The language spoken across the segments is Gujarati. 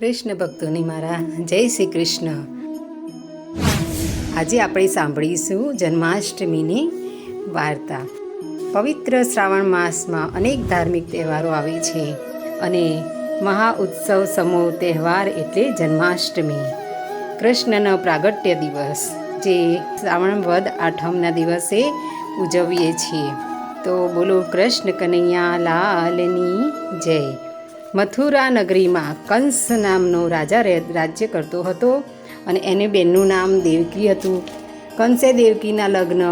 કૃષ્ણ ભક્તોની મારા જય શ્રી કૃષ્ણ. આજે આપણે સાંભળીશું જન્માષ્ટમીની વાર્તા. પવિત્ર શ્રાવણ માસમાં અનેક ધાર્મિક તહેવારો આવે છે અને મહા ઉત્સવ સમૂહ તહેવાર એટલે જન્માષ્ટમી. કૃષ્ણનો પ્રાગટ્ય દિવસ, જે શ્રાવણ વદ આઠમના દિવસે ઉજવીએ છીએ. તો બોલો કૃષ્ણ કનૈયા લાલની જય. મથુરા નગરીમાં કંસ નામનો રાજા રાજ્ય કરતો હતો અને એને બેનનું નામ દેવકી હતું. કંસે દેવકીના લગ્ન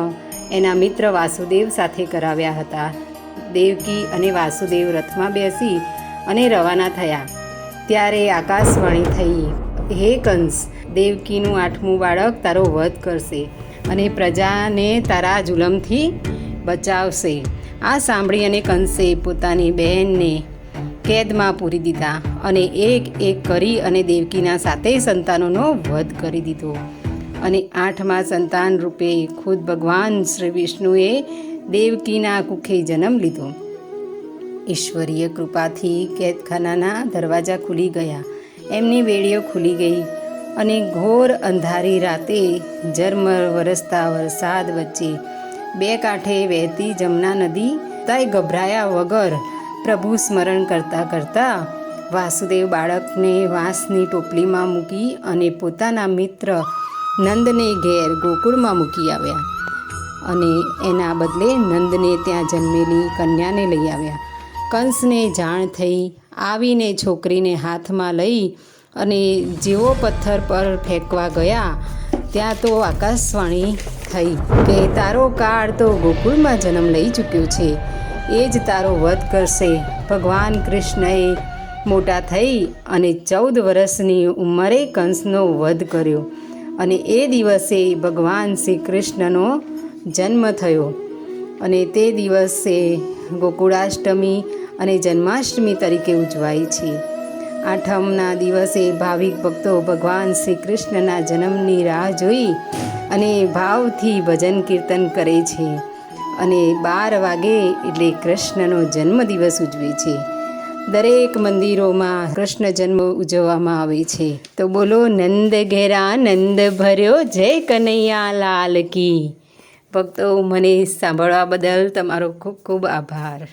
એના મિત્ર વાસુદેવ સાથે કરાવ્યા હતા. દેવકી અને વાસુદેવ રથમાં બેસી અને રવાના થયા. ત્યારે આકાશવાણી થઈ, હે કંસ, દેવકીનું આઠમું બાળક તારો વધ કરશે અને પ્રજાને તારા જુલમથી બચાવશે. આ સાંભળી અને કંસે પોતાની બહેનને કેદમાં પૂરી દીધા અને એક એક કરી અને દેવકીના સાથે સંતાનોનો વધ કરી દીધો. અને આઠમા સંતાન રૂપે ખુદ ભગવાન શ્રી વિષ્ણુએ દેવકીના કુખે જન્મ લીધો. ઈશ્વરીય કૃપાથી કેદખાનાના દરવાજા ખુલી ગયા. એમની વેડીઓ ખુલી ગઈ અને ઘોર અંધારી રાતે ઝરમર વરસતા વરસાદ વચ્ચે બે કાંઠે વહેતી જમના નદી તાય ગભરાયા વગર પ્રભુ સ્મરણ કરતાં કરતાં વાસુદેવ બાળકને વાંસની ટોપલીમાં મૂકી અને પોતાના મિત્ર નંદને ઘેર ગોકુળમાં મૂકી આવ્યા અને એના બદલે નંદને ત્યાં જન્મેલી કન્યાને લઈ આવ્યા. કંસને જાણ થઈ આવીને છોકરીને હાથમાં લઈ અને જેવો પથ્થર પર ફેંકવા ગયા, ત્યાં તો આકાશવાણી થઈ કે તારો કાળ તો ગોકુળમાં જન્મ લઈ ચૂક્યો છે. એ જ તારો વધ કરશે. ભગવાન કૃષ્ણએ મોટા થઈ અને ચૌદ વર્ષની ઉંમરે કંસનો વધ કર્યો અને એ દિવસે ભગવાન શ્રી કૃષ્ણનો જન્મ થયો. અને તે દિવસે ગોકુળાષ્ટમી અને જન્માષ્ટમી તરીકે ઉજવાય છે. આઠમના દિવસે ભાવિક ભક્તો ભગવાન શ્રી કૃષ્ણના જન્મની રાહ જોઈ અને ભાવથી ભજન કીર્તન કરે છે. અને બાર વાગે એટલે કૃષ્ણનો જન્મદિવસ ઉજવે છે. દરેક મંદિરોમાં કૃષ્ણ જન્મ ઉજવવામાં આવે છે. તો બોલો, નંદ ઘેરા નંદ ભર્યો જય કનૈયા લાલ કી. ભક્તો, મને સાંભળવા બદલ તમારો ખૂબ ખૂબ આભાર.